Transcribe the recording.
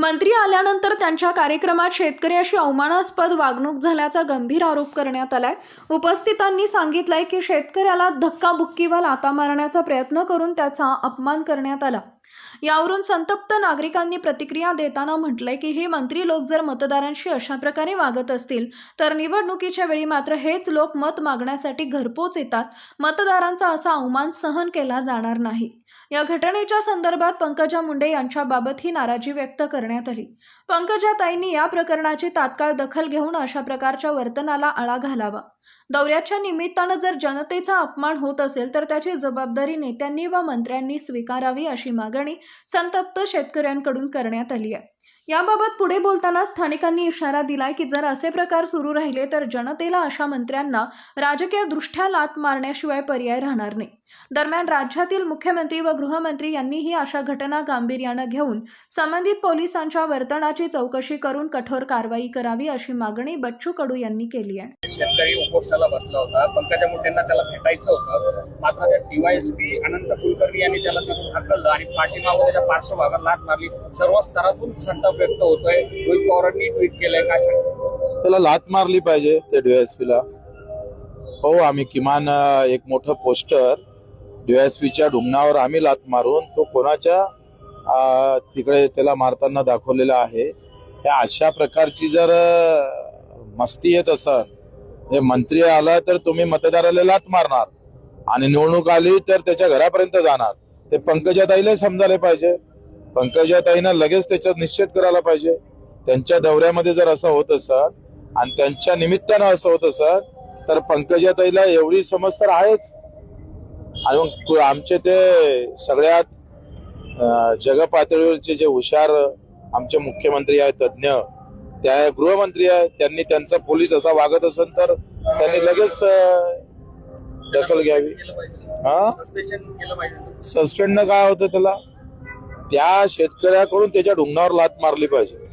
मंत्री आल्यानंतर त्यांच्या कार्यक्रमात शेतकरी अशी अवमानास्पद वागणूक झाल्याचा गंभीर आरोप करण्यात आलाय. उपस्थितांनी सांगितलंय की शेतकऱ्याला धक्काबुक्की व लाता मारण्याचा प्रयत्न करून त्याचा अपमान करण्यात आला. यावरून संतप्त नागरिकांनी प्रतिक्रिया देताना म्हटलंय की हे मंत्री लोक जर मतदारांशी अशा प्रकारे वागत असतील तर निवडणुकीच्या वेळी मात्र हेच लोक मत मागण्यासाठी घरपोच येतात. मतदारांचा असा अवमान सहन केला जाणार नाही. या घटनेच्या संदर्भात पंकजा मुंडे यांच्याबाबत ही नाराजी व्यक्त करण्यात आली. पंकजाताईंनी या प्रकरणाची तात्काळ दखल घेऊन अशा प्रकारच्या वर्तनाला आळा घालावा. दौऱ्याच्या निमित्तानं जर जनतेचा अपमान होत असेल तर त्याची जबाबदारी नेत्यांनी व मंत्र्यांनी स्वीकारावी अशी मागणी संतप्त शेतकऱ्यांकडून करण्यात आली आहे. याबाबत पुढे बोलताना स्थानिकांनी इशारा दिलाय की जर असे प्रकार सुरू राहिले तर जनतेला अशा मंत्र्यांना राजकीय दृष्ट्या लात मारण्याशिवाय पर्याय राहणार नाही. दरम्यान राज्यातील मुख्यमंत्री व गृहमंत्री यांनीही अशा घटना गांभीर्यानं घेऊन संबंधित पोलिसांच्या वर्तनाची चौकशी करून कठोर कारवाई करावी अशी मागणी बच्चू कडू यांनी केली आहे. शेतकरी उपोषणाला बसला होता. पंकजा मुंडेंना त्याला भेटायचं होतं. मात्र त्या डीवायएसपी अनंत कुलकर्णी यांनी त्याला तिथून हकललं आणि पाठीमागून त्याच्या पार्श्वभागात लाट मारली. सर्व स्तरातून संताप व्यक्त होतोय? रोहित पवारांनी ट्विट केलंय काय सांगतो त्याला लात मारली पाहिजे त्या डीएसपीला हो आम्ही किमान एक मोठं पोस्टर डीएसपीच्या डुंगणावर आम्ही लात मारून तो कोणाच्या तिकडे त्याला मारताना दाखवलेला आहे. ह्या अशा प्रकारची जर मस्ती येत असल हे मंत्री आला तर तुम्ही मतदाराला लात मारणार. आणि निवडणूक आली तर त्याच्या घरापर्यंत जाणार. ते पंकजाताईला समजायला पाहिजे. पंकजाताईनं लगेच त्याच्यात निश्चित करायला पाहिजे. त्यांच्या दौऱ्यामध्ये जर असं होत असत आणि त्यांच्या निमित्तानं असं होत असत तर पंकजाताईला एवढी समज तर आहेच. आणि मग आमचे ते सगळ्यात जगपातळीवरचे जे हुशार आमचे मुख्यमंत्री आहेत तज्ज्ञ त्या गृहमंत्री आहेत त्यांनी त्यांचा पोलीस असा वागत असेल तर त्यांनी लगेच दखल घ्यावी. हा? सस्पेंड काय होतं त्याला? त्या शेतकऱ्याकडून त्याच्या ढुंगणावर लात मारली पाहिजे.